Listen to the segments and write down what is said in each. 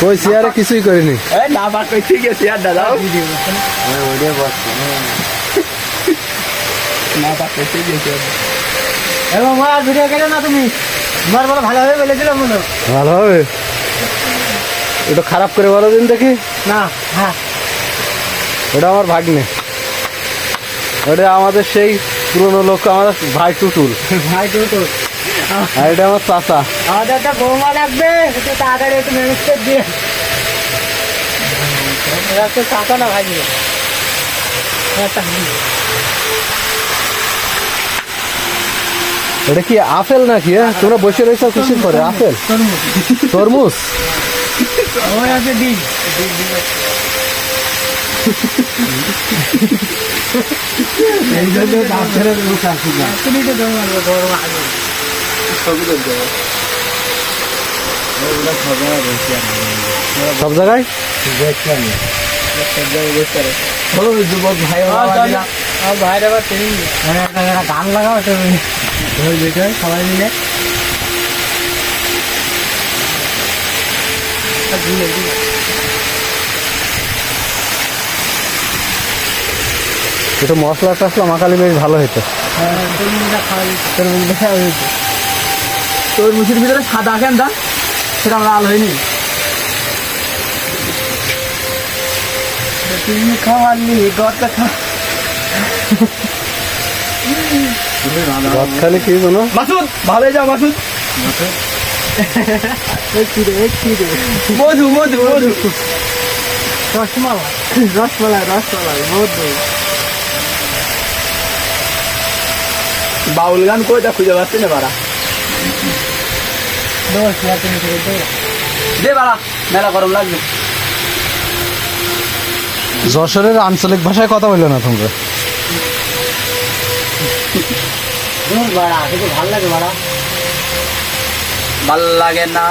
কই চেয়ারে কিছুই করিনি। না বা চেয়ারটা এবং মার ভিডিও কেন না তুমি মার বলে ভালো হবে বলেছিলাম মনে ভালো হবে ওটা খারাপ করে বলো দিন দেখি। না হ্যাঁ ওটা আমার ভাগ্নে। ওটা আমাদের সেই পুরনো লোক, আমাদের ভাই টুটুল। ভাই তো আর এটা আমার চাচা। আমাদের একটা বৌমা লাগবে একটু তাড়াতাড়ি একটু ম্যানেজ করে দিয়ে। এরা তো টাকা না ভাই। এটা কি আপেল নাকি হ্যাঁ? তোমরা বসে রয়েছ কিসের করে আপেল? তরমুজ। এই জন্য সব জায়গায়? ওই যুবক ভাই বাবারা আর বাইরে আবার ট্রেনিং একটা একটা গান লাগাও তুমি ওই বেটার সবাই মিলে। একটু মশলা টসলা মাখালি বেশ ভালো হতো তোর মুখের ভিতরে সাদা কেন দা সেটা লাল হয়নি তুমি খাওয়ালি গড়টা খা গদখালি কি কোনো মাসুদ ভালো যাও মাসুদ। রে একটু রে মধু মধু মধু। রসমালাই রসমালাই রসমালাই বহুত বাউল গান কোথায় খুঁজে পাচ্ছি না করে দে দে বাড়া মেলা গরম লাগবে। যশোরের আঞ্চলিক ভাষায় কথা বলল না তোমরা? বাড়া কিন্তু ভালো লাগে বাড়া। ভালো লাগে না।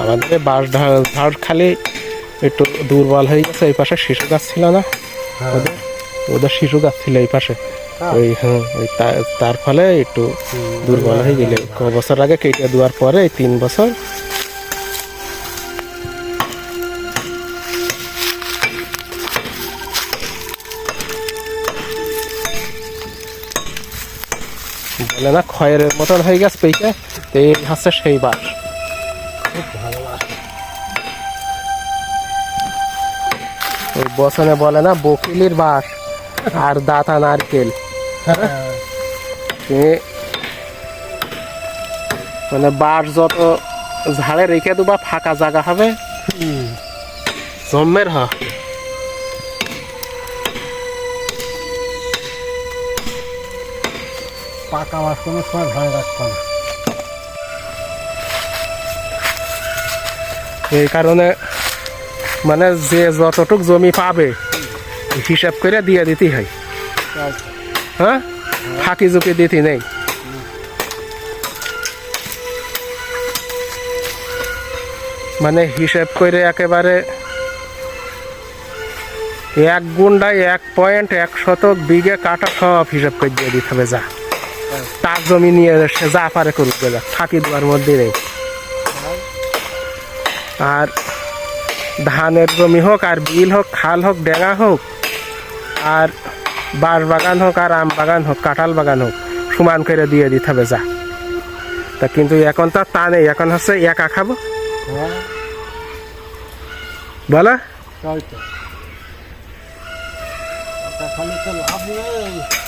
আমাদের বাঁশ ঝাড় খালি একটু দুর্বল হয়ে গেছে এই পাশে শিশু গাছ ছিল না? ওদের ওদের শিশু গাছ ছিল এই পাশে। ওই হ্যাঁ ওই তার ফলে একটু দুর্বল হয়ে গেলে। ক বছর আগে কেটে দেওয়ার পরে তিন বছর। বলে না খয়ের মতন হয়ে গেছে পেকে তো এই হচ্ছে সেই বাস ওই বসনে বলে না, বকিলির বাস আর দাতা নারকেল। মানে বাস যত ঝাড়ে রেখে দেবা ফাঁকা জায়গা হবে। জম্মের হ। পাকা মাছ কোনো সময় রাখতো না। এই কারণে মানে যে যতটুক জমি পাবে হিসাব করে দিয়ে দিতেই হয়। হ্যাঁ? ফাঁকি ঝুঁকি দিতে নেই। মানে হিসাব করে একেবারে এক গুন্ডায় এক পয়েন্ট এক শতক বিঘে কাটা সব হিসাব করে দিয়ে দিতে হবে, যা। তার জমি নিয়ে সে যা পারে করুক, যা ফাঁকি দেওয়ার মধ্যে নেই। আর ধানের জমি হোক, আর বিল হোক, খাল হোক ডেঙা হোক, আর বাঁশ বাগান হোক আর আম বাগান হোক, কাঁঠাল বাগান হোক, সমান করে দিয়ে দিতে হবে যা। তা কিন্তু এখন তো তা নেই, এখন হচ্ছে একা খাব। বলা? খালি তো লাভ নেই।